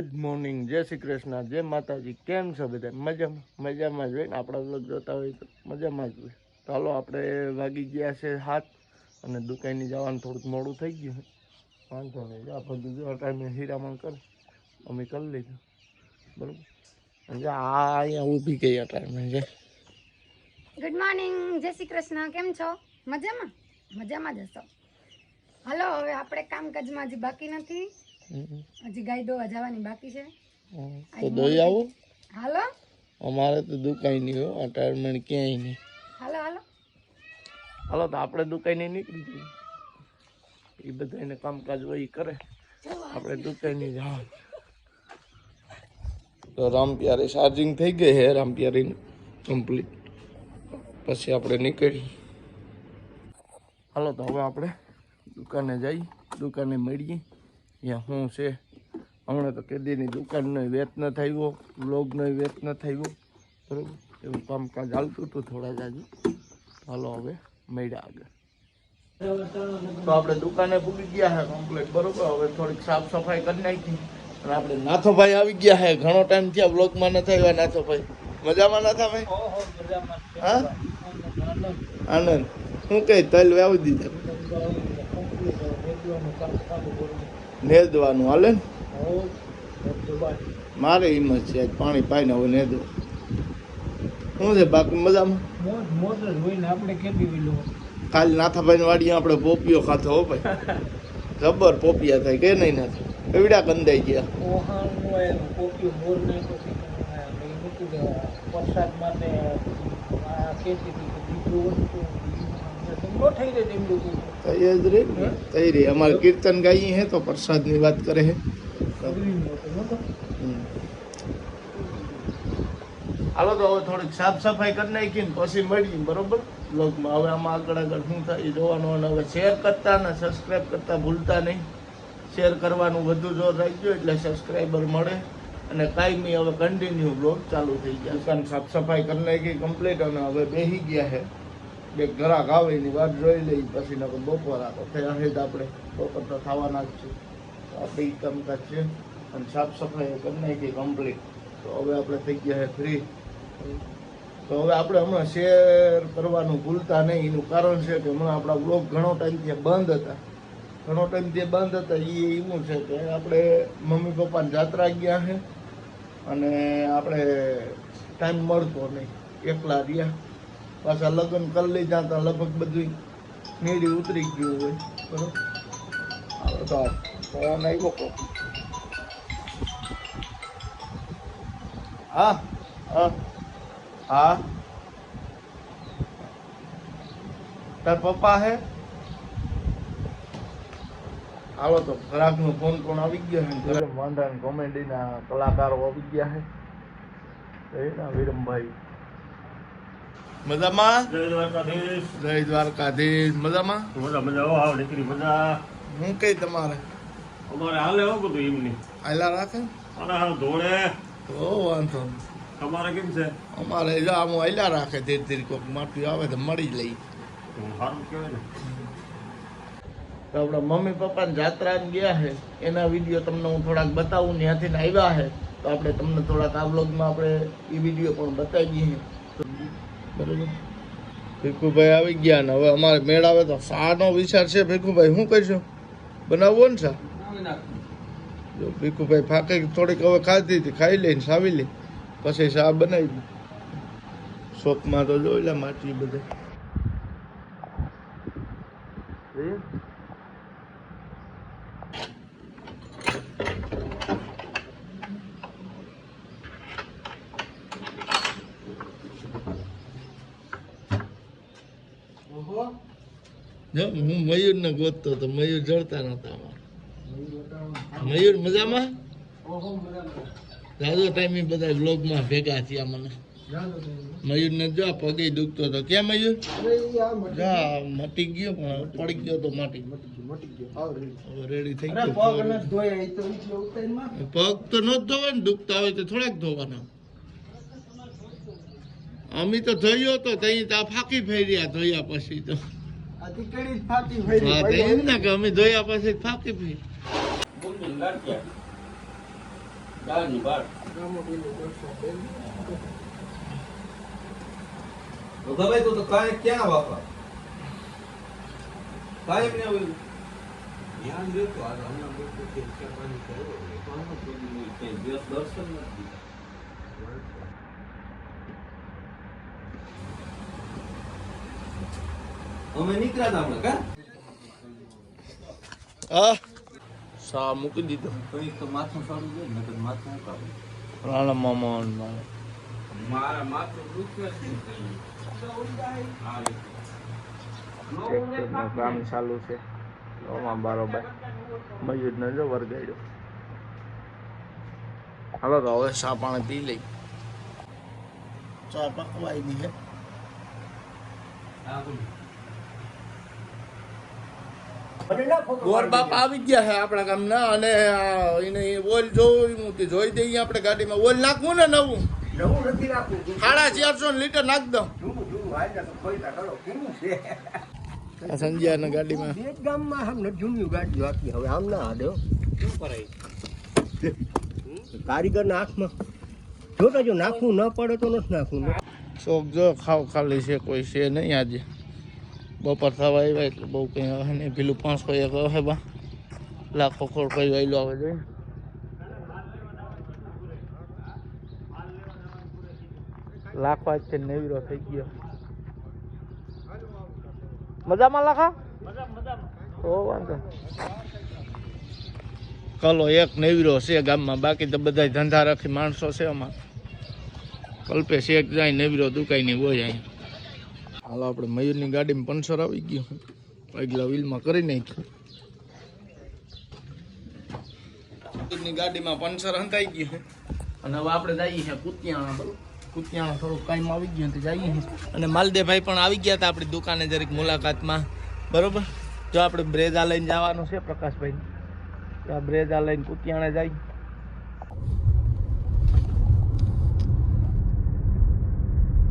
Good morning જય શ્રી કૃષ્ણ, જય માતાજી, કેમ છો બધા? મજામાં મજામાં જ હોય ને? આપણા વ્લોગ જોતા હોય તો મજામાં જ હોય. ચાલો આપણે વાગી ગયા છે હાથ અને દુકાને જવાનું થોડુંક મોડું થઈ ગયું વાંધો નહીં આ બધું જો ટાઈમે હીરામણ કરે, અમે કરી લીધું. બરાબર? આ અહીંયા ઊભી ગઈ આ ટાઈમે છે ગુડ મોર્નિંગ જય શ્રી કૃષ્ણ, કેમ છો? મજામાં? મજામાં જ હશો. હાલો, હવે આપણે કામકાજમાં હજી બાકી નથી. હજી ગાય દોવા જવાની બાકી છે. તો દોઈ આવો. હાલો? અમારે તો દુકાઈ નહીં હો આ ક્યાંય નહીં. હાલો હાલો. હાલો તો આપણે દુકાઈને નીકળી જઈએ. એ બધા એને કામકાજ હોય કરે. આપણે દુકાઈને જવાનું. તો રામપ્યારી ચાર્જિંગ થઈ ગઈ હે રામપ્યારી કમ્પ્લીટ પછી આપણે નીકળી હાલો તો હવે આપણે દુકાને જઈ દુકાને મળીએ. ત્યાં શું છે? હમણાં તો કેદીની દુકાનનો વેત ન થયો બ્લોગનો વેત ન થયો બરાબર? એવું કામકાજ હાલતું હતું થોડા જાજુ હાલો હવે મળ્યા આગળ. તો આપણે દુકાને પૂગી ગયા છે કમ્પ્લીટ બરોબર? હવે થોડીક સાફ સફાઈ કરી નાખી. અને આપણે નાથોભાઈ આવી ગયા છે ઘણો ટાઈમ થયા બ્લોકમાં નથી આવ્યા નાથોભાઈ. મજામાં નાથાભાઈ હા? આનંદ. શું કઈ તલ વાવી દીધા. નેદવાનું હાલે ને? મારે હિંમત છે આજ પાણી પાઈને હવે નેદવા શું છે બાકી મજામાં? કાલ નાથાભાઈ વાડીએ આપણે પોપિયો ખાતો હો ભાઈ. જબર પોપિયા થાય કે નહીં નાથ? એવડા કંદાઈ ગયા. થઈ જ રે રહી. અમારે કીર્તન ગાઈએ હે તો પ્રસાદની વાત કરે હે. હાલો તો હવે થોડીક સાફ સફાઈ કરી નાખી ને પછી મળીએ બરોબર? બ્લોગમાં હવે આમાં આગળ આગળ શું થાય એ જોવાનું અને હવે શેર કરતા ને સબસ્ક્રાઈબ કરતા ભૂલતા નહીં. શેર કરવાનું વધુ જોર રાખજો એટલે સબસ્ક્રાઈબર મળે. અને કાયમી હવે કન્ટિન્યુ બ્લોગ ચાલુ થઈ ગયા દુકાન સાફ સફાઈ કરી નાખી કમ્પ્લીટ અને હવે બેસી ગયા છે બે ઘરા આવે એની વાત જોઈ લઈ પછી નકર બપોર આપો થયા છે આપણે. બપોર તો થવાના જ છે. તો આપણે એ કામકાજ છે. અને સાફ સફાઈ કરી નાખી કમ્પ્લીટ તો હવે આપણે થઈ ગયા છે ફ્રી તો હવે આપણે હમણાં શેર કરવાનું ભૂલતા નહીં. એનું કારણ છે કે હમણાં આપણા બ્લોગ ઘણો ટાઈમથી બંધ હતા. ઘણો ટાઈમથી બંધ હતા. એ એવું છે કે આપણે મમ્મી પપ્પાની જાત્રા ગયા છે. અને આપણે ટાઈમ મળતો નહીં. એકલા રહ્યા. પાછા લગ્ન કરી લીધા હતા લગભગ બધું નીડી ઉતરી ગયું હોય. બરોબર? તો ફોન આવ્યો હા હા હા. તાર પપ્પા હે? હાલો, તો ગ્રાહકનો ફોન પણ આવી ગયો છે. વાંધા કોમેડીના કલાકારો આવી ગયા છે. એના વિરમભાઈ. મજામાં? જય દ્વારકાધીશ. જય દ્વારકાધીશ. મજામાં? મજા મજા. હો આવ દીકરી મજા. હું કઈ તમારે? અમારે હાલે હો બધું એમની. આયલા રાખે? અને હા ધોળે. તો વાંધો. તમારે કેમ છે? અમારે જો આમ આયલા રાખે ધીરે ધીરે કોઈક માટી આવે તો મળી લઈ સારું કહેવાય ને. તો આપણા મમ્મી પપ્પાને જાત્રા ગયા છે. એના વીડિયો તમને હું થોડાક બતાવું ત્યાંથી આવ્યા છે. તો આપણે તમને થોડાક આ બ્લોગમાં આપણે એ વીડિયો પણ બતાવી દઈએ બરોબર ભીખુભાઈ આવી ગયા ને, હવે અમારે મેળ આવે તો શાનો વિચાર છે ભીખુભાઈ, શું કહીશું? બનાવવો ને શા જો ભીખુભાઈ ફાંકી થોડીક હવે ખાધી હતી, ખાઈ લઈને સાવી લે. પછી શા બનાવી દે. શોખમાં તો જોઈ લે માટી બધે. જો હું મયુર ને ગોતતો તો મયુર જડતા નતા અમારે. મયુર મજામાં? દાદો ટાઈમ બધા બ્લોગમાં ભેગા થયા મને. મયુર ને જો પગે દુખતો હતો ક્યાં મયુર? જા મટી ગયો પણ પડી ગયો તો માટી રેડી થઈ ગયો. પગ તો ન ધોવા ને દુખતા હોય તો થોડાક ધોવાના. અમે તો ધોયો તો ત્યાં ફાકી ફેર્યા ધોયા પછી તો. અમે ધોયા પછી ફાકી ફેરી ભાઈ તું તો કાંઈ ક્યાં વાપર? કાંઈ ને ધ્યાન દેતો આ હમણાં બધું દર્શન નથી અમે નીકળ્યા હતા હમણાં કા? સા મૂકી દીધો. કોઈ તો માથું સારું છે નકર માથું હું રાણા મામા મારા. માથું દુખે છે આ રીતે. ટ્રેક્ટરનું કામ ચાલુ છે. ઓમાં બરોબર મયુરને જો વરગાડ્યો. હાલો તો હવે સા પાણી પી લઈ. ચા પકવાઈ ગઈ છે આ બોલ. ગોર બાપ આવી ગયા છે આપણા ગામના અને આ એને ઓઇલ જોવું હું તે જોઈ દઈએ આપણે ગાડીમાં. ઓઇલ નાખવું ને નવું? નવું નથી સાડા ચારસો લીટર નાખ દઉં. ના સંજયના ગાડીમાં. ગામમાં આમ નથી જૂની આપી હવે આમ ના હાલ્યો શું કરાય? કારીગરના હાથમાં. જો જો નાખવું ન પડે તો નથી નાખવું. શોખ જો ખાવ ખાલી છે કોઈ છે નહીં આજે. બપોર થવા આવ્યા એટલે બહુ કંઈ આવે નહીં. પેલું પાંચસો એક આવે બા. લાખો ખોળ કઈ વાયલો આવે જોઈએ લાખો આજથી નેવીરો થઈ ગયો. મજામાં લાખા? ઓ, વાંધો. કલો એક નેવીરો છે ગામમાં. બાકી તો બધા ધંધા રાખી માણસો છે અમારે. કલ્પે એક જાય, નેવીરો દુકાઈ ની હોય અહીં. હાલો આપણે મયુરની ગાડીમાં પંચર આવી ગયું. આગલા વ્હીલમાં કરી નાખ્યું. મયુરની ગાડીમાં પંચર હંતાઈ ગયું. અને હવે આપણે જઈએ છીએ કુતિયાણા, બરોબર? કુતિયાણા થોડુંક કામ આવી ગયું તો જઈએ અને માલદેભાઈ પણ આવી ગયા હતા આપણી દુકાને જરીક મુલાકાતમાં. બરોબર? જો આપણે બ્રેજા લઈને જવાનું છે પ્રકાશભાઈ તો આ બ્રેજા લઈને કુતિયાણા જાય.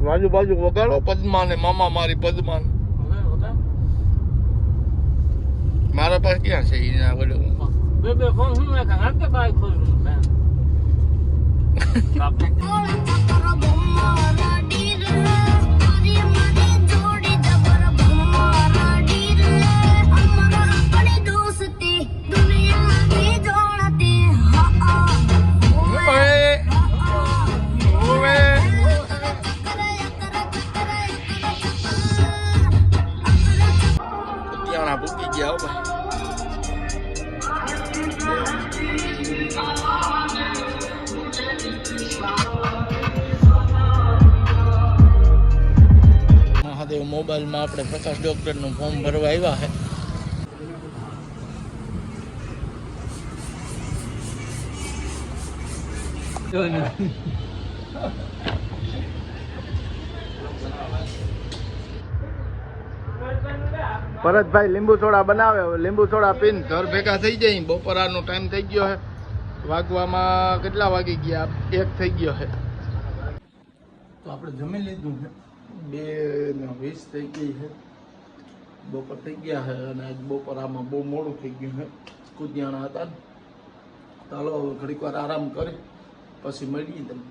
બાજુ બાજુ વગાડો પદ્મા ને મામા મારી પદ્મા મારા પાસે ક્યાં છે એના વડે ઓએ, મોબાઈલમાં આપણે પ્રકાશ ડોક્ટરનું ફોર્મ ભરવા આવ્યા છે ભરતભાઈ લીંબુ સોડા બનાવે લીંબુ સોડા પીને ઘર ભેગા થઈ જાય. બપોરાનો ટાઈમ થઈ ગયો છે વાગવામાં કેટલા વાગી ગયા? એક થઈ ગયો છે તો આપણે જમી લીધું છે બે ને વીસ થઈ ગઈ છે બપોર થઈ ગયા છે અને આજ બપોર આમાં બહુ મોડું થઈ ગયું છે કુદિયાણા હતા ને. ચાલો હવે ઘડીક વાર આરામ કરી, પછી મળીએ તમે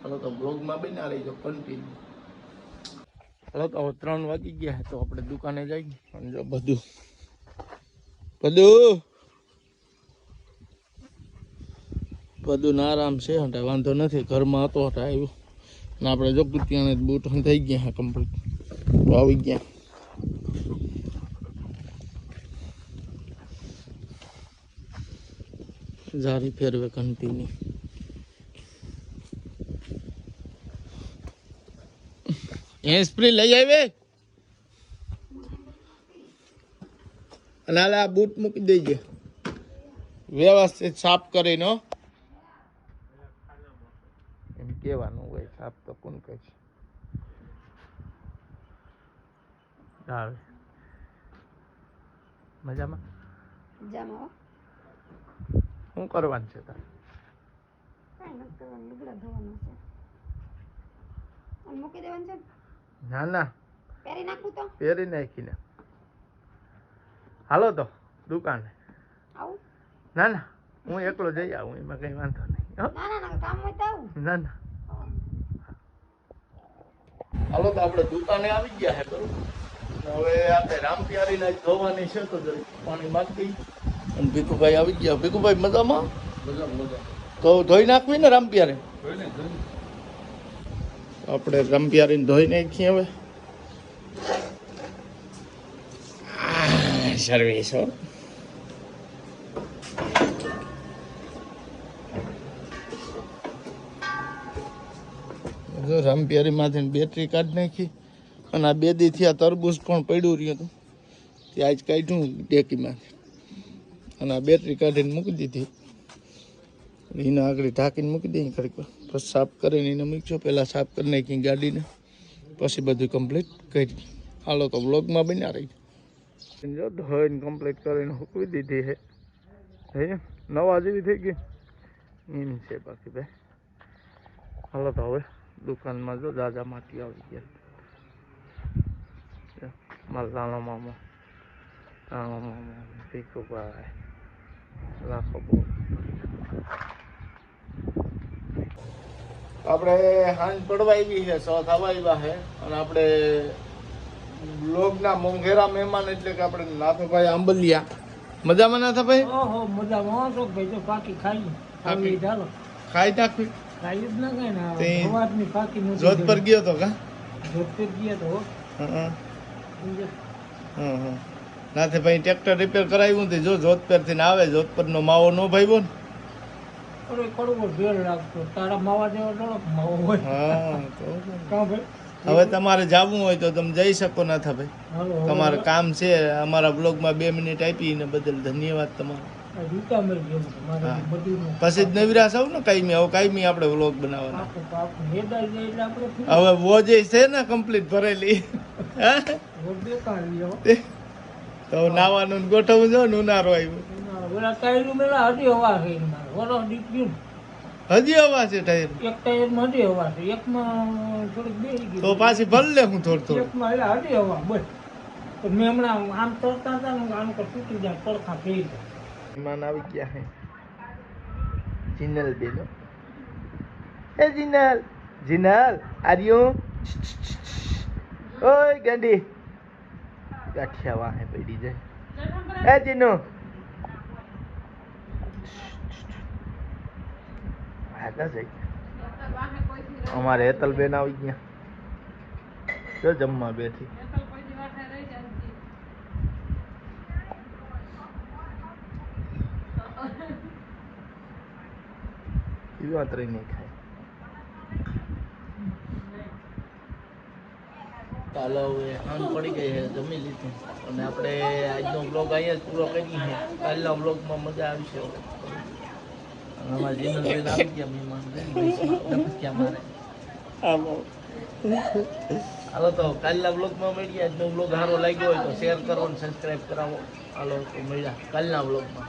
ચાલો તો બ્લોગમાં બન્યા રહીજો કન્ટિન્યુ ચાલો તો હવે ત્રણ વાગી ગયા છે તો આપણે દુકાને જઈએ. અને જો બધું. બધું. બધું આરામ છે વાંધો નથી, ઘરમાં હતો હટા આવ્યો. આપણે જો કુતિયાને બૂટ થઈ ગયા હા કમ્પ્લીટ તો આવી ગયા. જારી ફેરવે કંટીની હેન્ડસ્પ્રી લઈ આવે અને આ બૂટ મૂકી દેજે. વ્યવસ્થિત સાફ કરીને. એમ કેવાનું સાફ તો કોણ કહે છે? આવે. મજામાં? જામાં શું કરવાનું છે તારે? મૂકી દેવાનું ના ના. પહેરી નાખું તો? પહેરી નાખીને. હાલો તો દુકાને. આવું? ના ના. હું એકલો જઈ આવું એમાં કઈ વાંધો નહીં ના ના ના કામ હોય તો આવું. ના ના. હાલો તો આપણે દુકાને આવી ગયા છે બરોબર? હવે આપણે રામપિયારીને ધોવાની છે તો પાણી માગતી અને ભીખુભાઈ આવી ગયા. ભીખુભાઈ મજામાં? તો ધોઈ નાખવી ને રામપિયારે? આપણે રામપિયારીને ધોઈ નાખીએ હવે. સર્વિસ હો. જો રામપિયારીમાંથી બેટરી કાઢી નાખી અને આ બે દીથી આ તરબૂચ પણ પડ્યું રહ્યું હતું. તે આજ કાઢ્યું ડેકીમાંથી અને આ બેટરી કાઢીને મૂકી દીધી. એને આગળ ઢાંકીને મૂકી દઈએ ખરેક પછી સાફ કરીને એને મૂકજો પહેલાં સાફ કરી નાખી ગાડીને. પછી બધું કમ્પ્લીટ કરી. હાલો તો વ્લોગમાં બન્યા રહી જો ધોઈને કમ્પ્લીટ કરીને હૂકવી દીધી હે? નવા જેવી થઈ ગઈ? એમ છે બાકી ભાઈ હાલો તો હવે. દુકાનમાં જો દાદા માટી આવી ગયા. મારા નાનો મામો. નાનો મામો. ભીખુભાઈ લાખો બહુ આપણે હાંજ પડવા આવી છે સો થવા આવ્યા છે. અને આપણે બ્લોગના મોંઘેરા મહેમાન એટલે કે આપણે નાથભાઈ આંબલિયા. મજામાં નાથભાઈ? ઓહો મજામાં. ભાઈ જો પાકી ખાઈ ખાઈ નાખવી. ના ને નથી જોધપર ગયો તો કા? જોધપુર ગયો તો. નાથે ભાઈ ટ્રેક્ટર રિપેર કરાવ્યું તે જો જોધપુરથી આવે જોધપુર નો માવો નો ભાઈ બોન અરે કડવો ભેળ લાગતો તારા માવા જેવો ડળક માવો હોય. હા તો કાં ભાઈ? હવે તમારે જવું હોય તો તમે જઈ શકો નાથા ભાઈ તમારે કામ છે અમારા બ્લોગમાં બે મિનિટ આપી ને બદલ ધન્યવાદ તમારો. પછી જ નવીરા સૌ ને કાયમી હવે કાયમી આપણે વ્લોગ બનાવવાના. હવે વોજે છે ને કમ્પ્લીટ ભરેલી. તો. નાવાનું ગોઠવું જો ને ઉનાળો આવ્યો. હજી હવા છે હજી હવા ટાયર એક ટાયરમાં હજી હવા છે. એકમાં થોડીક બેસી ગઈ તો પાછી ભર લે હું થોડું થોડું. એકમાં એટલે હજી હવા બસ. મેં હમણાં આમ તરતા હતા ને આમ કર તૂટી જાય પડખા ફેરી જાય. મહેમાન આવી ગયા હે. જીનલ બેનો એ જીનલ જીનલ યુ ઓય, ગંડી. ગાંઠિયા વાહે પડી જાય. એ જીનો. અમારે હેતલ બેન આવી ગયા. જો જમવા બેઠી. વાત રહી નહીં ખાય ચાલો હવે પડી ગઈ છે જમી લીધું અને આપણે આજનો બ્લોગ અહીંયા જ પૂરો કરીએ છે કાલના બ્લોગમાં મજા આવશે અમારા જીનલબેન આવી ગયા મહેમાન હાલો તો કાલના બ્લોગમાં મળીએ આજનો બ્લોગ સારો લાગ્યો હોય તો શેર કરો અને સબસ્ક્રાઈબ કરાવો હાલો મળ્યા કાલના બ્લોગમાં